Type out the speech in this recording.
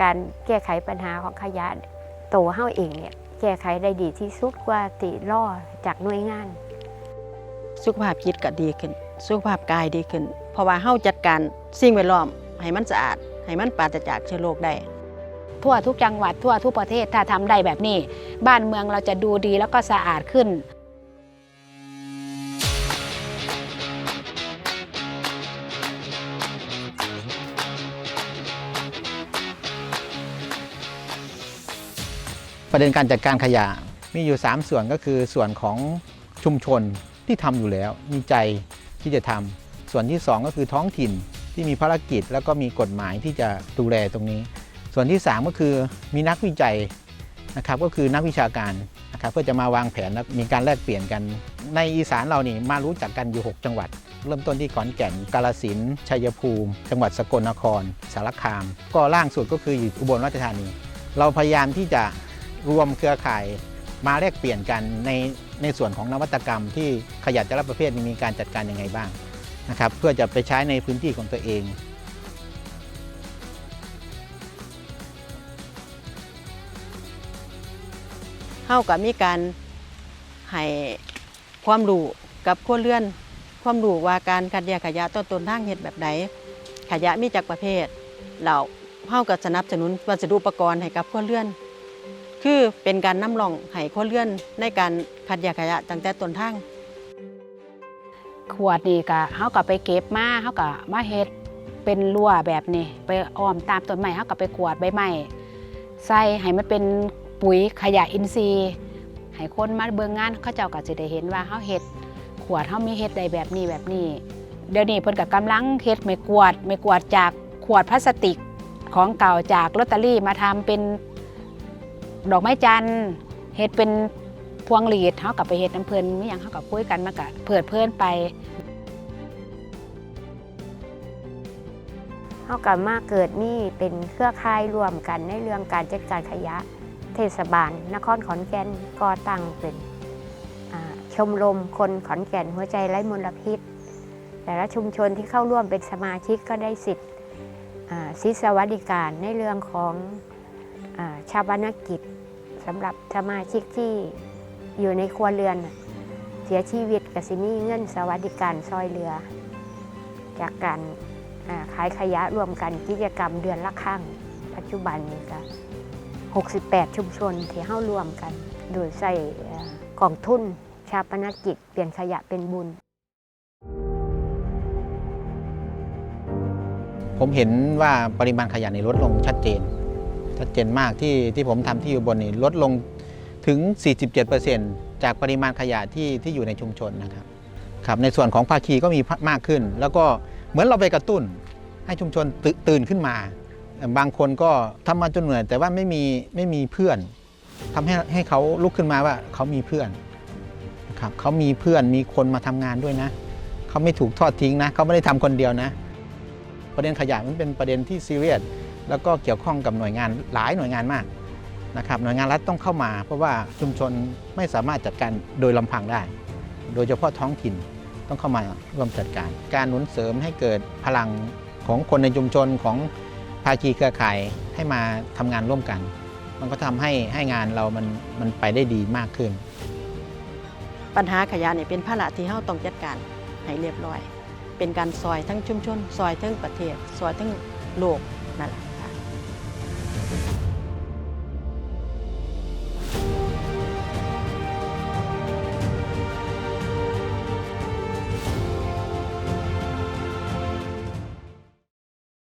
การแก้ไขปัญหาของขยะตัวเฮาเองเนี่ยแก้ไขได้ดีที่สุดกว่าติล่อจากหน่วยงาน สุขภาพจิตก็ดีขึ้น สุขภาพกายดีขึ้น เพราะว่าเฮาจัดการสิ่งแวดล้อมให้มันสะอาด ให้มันปราศจากเชื้อโรคได้ ทั่วทุกจังหวัดทั่วทุกประเทศถ้าทำได้แบบนี้ บ้านเมืองเราจะดูดีแล้วก็สะอาดขึ้น ประเด็นการจัดการขยะมีอยู่ 3 ส่วนก็คือส่วนของชุมชนที่ทำอยู่แล้ว มีใจที่จะทำส่วนที่ 2 ก็คือท้องถิ่นที่มีภารกิจ แล้วก็มีกฎหมายที่จะดูแลตรงนี้ ส่วนที่ 3 ก็คือมีนักวิจัยนะครับก็คือนักวิชาการนะครับเพื่อจะมาวางแผนและมีการแลกเปลี่ยนกัน ในอีสานเรานี่มารู้จักกันอยู่ 6 จังหวัด เริ่มต้นที่ขอนแก่น กาฬสินธุ์ชัยภูมิ จังหวัดสกลนคร สารคาม ก็ล่างสุดก็คืออยู่อุบลราชธานี เราพยายามที่จะ รวมเครือข่ายมาแลกเปลี่ยนกันในในส่วนของนวัตกรรมที่ขยะแต่ละประเภทมีการจัดการยังไงบ้างนะครับ เพื่อจะไปใช้ในพื้นที่ของตัวเองเฮาก็มีการให้ความรู้กับครัวเรือน ความรู้ว่าการคัดแยกขยะต้นต้นทางเฮ็ดแบบใดขยะมีจากประเภทเราเฮาก็สนับสนุนวัสดุอุปกรณ์ให้กับครัวเรือน คือเป็นการนำร่องให้ครัวเรือนในการคัดแยกขยะตั้งแต่ต้นทางขวดนี่ก็เฮาก็ไปเก็บมาเฮาก็มาเฮ็ดเป็นรั้วแบบนี้ ไปอ้อมตามต้นไม้เฮาก็ไปกวาดใบไม้ใส่ให้มันเป็นปุ๋ยขยะอินทรีย์ให้คนมาเบิ่งงานเขาเจ้าก็สิได้เห็นว่าเฮาเฮ็ดขวดเฮามีเฮ็ดได้แบบนี้แบบนี้ เดี๋ยวนี้เพิ่นก็กำลังเฮ็ดไม้กวาดไม้กวาดจากขวดพลาสติกของเก่าจากลอตเตอรี่มาทำเป็น ดอกไม้จันทร์เฮ็ดเป็นพวงหลีดเฮากับไปเฮ็ดน้ำเพลินมีหยังเฮากับคุยกันมันก็เพิดเพลินไปเฮากับมาเกิดนี่เป็นเครือข่ายรวมกันในเรื่องการจัดการขยะ เทศบาล นครขอนแก่นก่อตั้งเป็นชมรมคนขอนแก่นหัวใจไร้มลพิษ แต่ละชุมชนที่เข้าร่วมเป็นสมาชิกก็ได้สิทธิ์สิทธิสวัสดิการในเรื่องของ ชาปนกิจสำหรับสมาชิกที่อยู่ในครัวเรือน เสียชีวิตกับสิมีเงินสวัสดิการซอยเรือ จากการขายขยะรวมกันกิจกรรมเดือนละครั้งปัจจุบันนี้ก็68 ชุมชนที่เข้าร่วมกัน โดยใส่เอ่องทุนชาปนกิจเปลี่ยนขยะเป็นบุญ ผมเห็นว่าปริมาณขยะในลดลงชัดเจน ดเจนมากที่ที่ผมทำที่อุบลนี่ลดลงถึง 47%จากปริมาณขยะที่ที่อยู่ในชุมชนนะครับครับในส่วนของภาคีก็มีมากขึ้น แล้วก็เหมือนเราไปกระตุ้นให้ชุมชนตตื่นขึ้นมา บางคนก็ทำมาจนเหนื่อยแต่ว่าไม่มีไม่มีเพื่อนทำให้ให้เขาลุกขึ้นมาว่าเขามีเพื่อนครับเขามีเพื่อนมีคนมาทำงานด้วยนะ เขาไม่ถูกทอดทิ้งนะ เขาไม่ได้ทำคนเดียวนะ ประเด็นขยะมันเป็นประเด็นที่ซีเรียสแล้วก็เกี่ยวข้องกับหน่วยงานหลายหน่วยงานมากนะครับหน่วยงานรัฐต้องเข้ามา เพราะว่าชุมชนไม่สามารถจัดการโดยลำพังได้ โดยเฉพาะท้องถิ่นต้องเข้ามาร่วมจัดการ การหนุนเสริมให้เกิดพลังของคนในชุมชนของภาคีเครือข่ายให้มาทำงานร่วมกัน มันก็ทำให้ให้งานเรามันมันไปได้ดีมากขึ้น ปัญหาขยะเนี่ยเป็นภาระที่เฮาต้องจัดการให้เรียบร้อย เป็นการซอยทั้งชุมชนซอยทั้งประเทศซอยทั้งโลกนั่นแหละ